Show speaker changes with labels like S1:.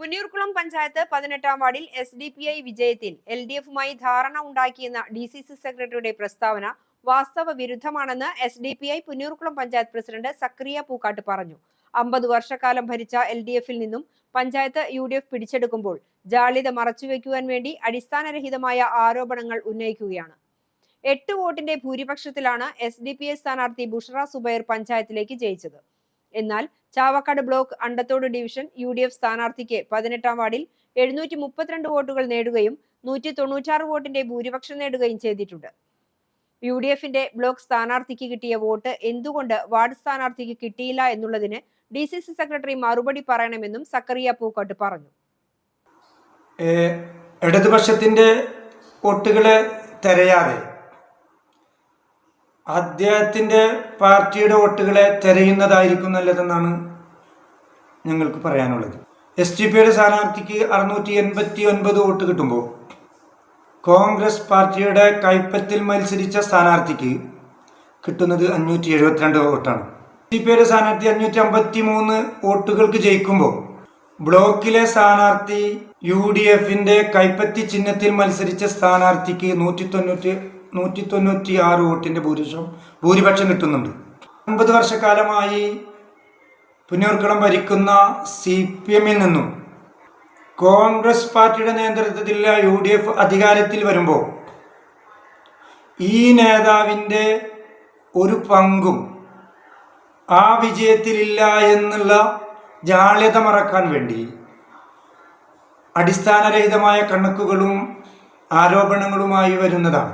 S1: പുന്നൂർക്കുളം പഞ്ചായത്ത് പതിനെട്ടാം വാർഡിൽ S D P I വിജയത്തിൽ എൽ ഡി എഫുമായി ധാരണ ഉണ്ടാക്കിയെന്ന ഡി സി സി സെക്രട്ടറിയുടെ പ്രസ്താവന വാസ്തവ വിരുദ്ധമാണെന്ന് S D P I Punnoorkulam panchayat president Zakariya Pookkatt പറഞ്ഞു. അമ്പത് വർഷക്കാലം ഭരിച്ച എൽ ഡി എഫിൽ നിന്നും പഞ്ചായത്ത് യു ഡി എഫ് പിടിച്ചെടുക്കുമ്പോൾ ജാള്യത മറച്ചുവെക്കുവാൻ വേണ്ടി അടിസ്ഥാനരഹിതമായ ആരോപണങ്ങൾ ഉന്നയിക്കുകയാണ്. എട്ട് വോട്ടിന്റെ ഭൂരിപക്ഷത്തിലാണ് എസ് ഡി പി ഐ സ്ഥാനാർത്ഥി ബുഷറ സുബൈർ പഞ്ചായത്തിലേക്ക് ജയിച്ചത്. എന്നാൽ Chavakkad block Andathode division U D F സ്ഥാനാർത്ഥിക്ക് പതിനെട്ടാം വാർഡിൽ എഴുന്നൂറ്റി മുപ്പത്തിരണ്ട് വോട്ടുകൾ നേടുകയും നൂറ്റി തൊണ്ണൂറ്റാറ് വോട്ടിന്റെ ഭൂരിപക്ഷം നേടുകയും ചെയ്തിട്ടുണ്ട്. യു ഡി എഫിന്റെ ബ്ലോക്ക് സ്ഥാനാർത്ഥിക്ക് കിട്ടിയ വോട്ട് എന്തുകൊണ്ട് വാർഡ് സ്ഥാനാർത്ഥിക്ക് കിട്ടിയില്ല എന്നുള്ളതിന് ഡി സി സി സെക്രട്ടറി മറുപടി പറയണമെന്നും സക്കറിയ പൂക്കോട്ട് പറഞ്ഞു.
S2: ഇടതുപക്ഷത്തിന്റെ വോട്ടുകളെ തിരയാതെ അദ്ദേഹത്തിന്റെ പാർട്ടിയുടെ വോട്ടുകളെ തിരയുന്നതായിരിക്കും നല്ലതെന്നാണ് ഞങ്ങൾക്ക് പറയാനുള്ളത്. എസ് ടി പിയുടെ സ്ഥാനാർത്ഥിക്ക് അറുന്നൂറ്റി എൺപത്തി ഒൻപത് വോട്ട് കിട്ടുമ്പോൾ കോൺഗ്രസ് പാർട്ടിയുടെ കൈപ്പത്തിൽ മത്സരിച്ച സ്ഥാനാർത്ഥിക്ക് കിട്ടുന്നത് അഞ്ഞൂറ്റി എഴുപത്തിരണ്ട് വോട്ടാണ് എസ് ടി പിയുടെ സ്ഥാനാർത്ഥി അഞ്ഞൂറ്റി അമ്പത്തി മൂന്ന് വോട്ടുകൾക്ക് ജയിക്കുമ്പോൾ ബ്ലോക്കിലെ സ്ഥാനാർത്ഥി യു ഡി എഫിന്റെ കൈപ്പത്തി ചിഹ്നത്തിൽ മത്സരിച്ച സ്ഥാനാർത്ഥിക്ക് നൂറ്റി തൊണ്ണൂറ്റി നൂറ്റി തൊണ്ണൂറ്റി ആറ് വോട്ടിന്റെ ഭൂരിപക്ഷം ഭൂരിപക്ഷം കിട്ടുന്നുണ്ട്. ഒമ്പത് വർഷക്കാലമായി പുന്നൂർക്കളം ഭരിക്കുന്ന സി പി എമ്മിൽ നിന്നും കോൺഗ്രസ് പാർട്ടിയുടെ നേതൃത്വത്തിലുള്ള യു ഡി എഫ് അധികാരത്തിൽ വരുമ്പോൾ ഈ നേതാവിന്റെ ഒരു പങ്കും ആ വിജയത്തിലില്ല എന്നുള്ള ജാള്യത മറക്കാൻ വേണ്ടി അടിസ്ഥാനരഹിതമായ കണക്കുകളും ആരോപണങ്ങളുമായി വരുന്നതാണ്.